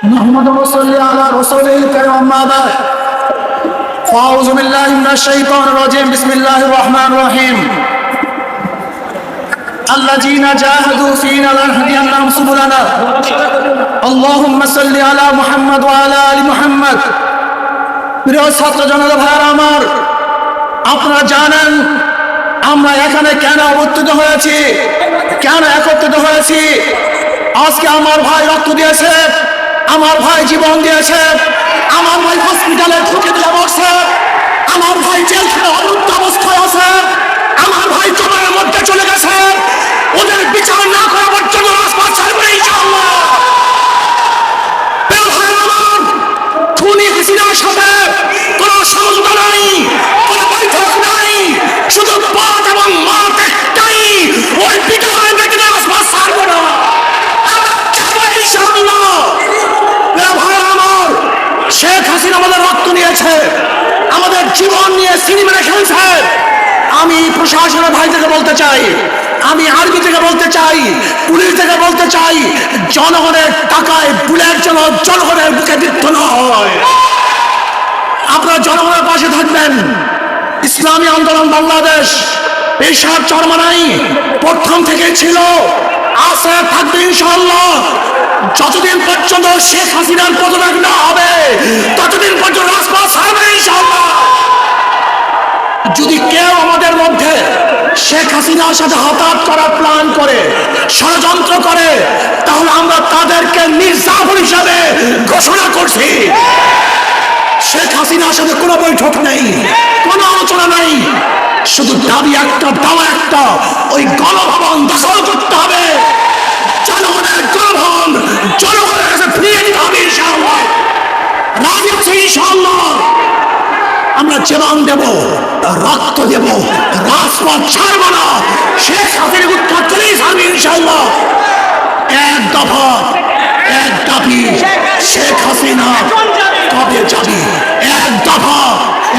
محمد صلى على رسوله الكريم أما بعد فأعوذ بالله من الشيطان الرجيم بسم الله الرحمن الرحيم الذين جاهدوا فينا لنهدينهم سبلنا اللهم صل على محمد وعلى آل محمد প্রিয় ছাত্র জনতা ভাইয়ার আমার আপনারা জানেন আমরা এখানে কেন অবস্থিত হয়েছি কেন একত্রিত হয়েছি আজকে আমার ভাই রক্ত দিয়েছে আমার ভাই জীবন দিয়েছে। আমার ভাই হসপিটালে নিয়েছে আমাদের জীবন নিয়ে সিনেমা খেলছে। আমি প্রশাসনের ভাই থেকে বলতে চাই, আমি আর্মি থেকে বলতে চাই, পুলিশ থেকে বলতে চাই, জনগণের টাকায় বুলেট যেন জনগণের বুকে বিদ্ধ না হয়। আপনারা জনগণের পাশে থাকবেন। ইসলামী আন্দোলন বাংলাদেশ পেশার চরমানাই প্রথম থেকে ছিল। আছে, থাকবে ইনশাল্লাহ যতদিন পর্যন্ত শেখ হাসিনার পদত্যাগ না হবে ততদিন পর্যন্ত রাজপথ ছাড়বে ইনশাল্লাহ যদি কেউ আমাদের মধ্যে শেখ হাসিনার সাথে হতাৎ করার প্ল্যান করে, ষড়যন্ত্র করে, তাহলে আমরা তাদেরকে নির্যাতন হিসাবে ঘোষণা করছি। শেখ হাসিনার সাথে কোনো বৈঠক নেই, কোনো আলোচনা নেই। শুধু দাবি একটা, দাওয়া একটা, ওই গণভবন দখল করতে হবে জনগণের গণভবন জনগণের কাছে ফিরিয়ে দিতে হবে ইনশাআল্লাহ রাজি আছে ইনশাআল্লাহ আমরা জীবন দেব, রক্ত দেব, রাজপথ ছাড়বো না। শেখ হাসিনা উৎখাত করেই ছাড়বে ইনশাআল্লাহ। এক দফা, এক দাবি, শেখ হাসিনা কবে যাবি? এক দফা,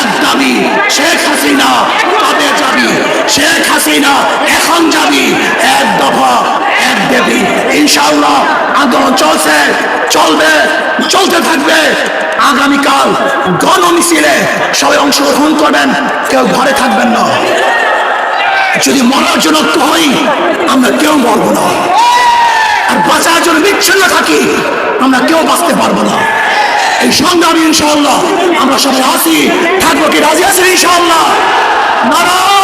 এক দাবি, শেখ হাসিনা কবে যাবি? শেখ হাসিনা এখন যাবি। এক দফা, এক দেবী, ইনশাআল্লাহ। আন্দোলন চলছে, চলবে, চলতে থাকবে। আগামীকাল গণ মিছিলে সবাই অংশগ্রহণ করবেন, কেউ ঘরে থাকবেন না। যদি মরার জন্য হই আমরা কেউ মরবো না। আর বাঁচার জন্য বিচ্ছিন্ন থাকি, আমরা কেউ বাঁচতে পারব না। এই সংগ্রামী ইনশাআল্লাহ আমরা সবাই আসি থাকব কি রাজি আছি ইনশাআল্লাহ? নারায়ণ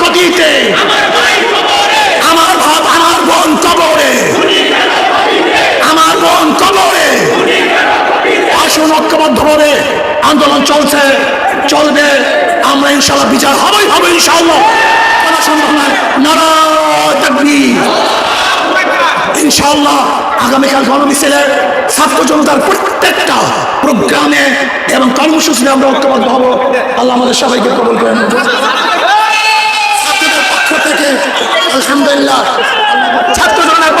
কেন আমার ভাব আমার বোন কবরে। আমার বোন কবরে। আসুন ঐক্যবদ্ধভাবে আন্দোলন চলছে, চলবে। আমরা ইনশাল্লাহ বিচার হবেই হবে ইনশাল্লাহ কোনো নাই। নারায়ণ তাকবীর। ইনশাআল্লাহ আগামীকাল গণমিছিলে ছাত্র জনতার প্রত্যেকটা প্রোগ্রামে এবং কর্মসূচিতে আমরা ঐক্যবদ্ধ হব। আল্লাহ আমাদের সবাইকে কবল করেন। আলহামদুলিল্লাহ। ছাত্র জনতা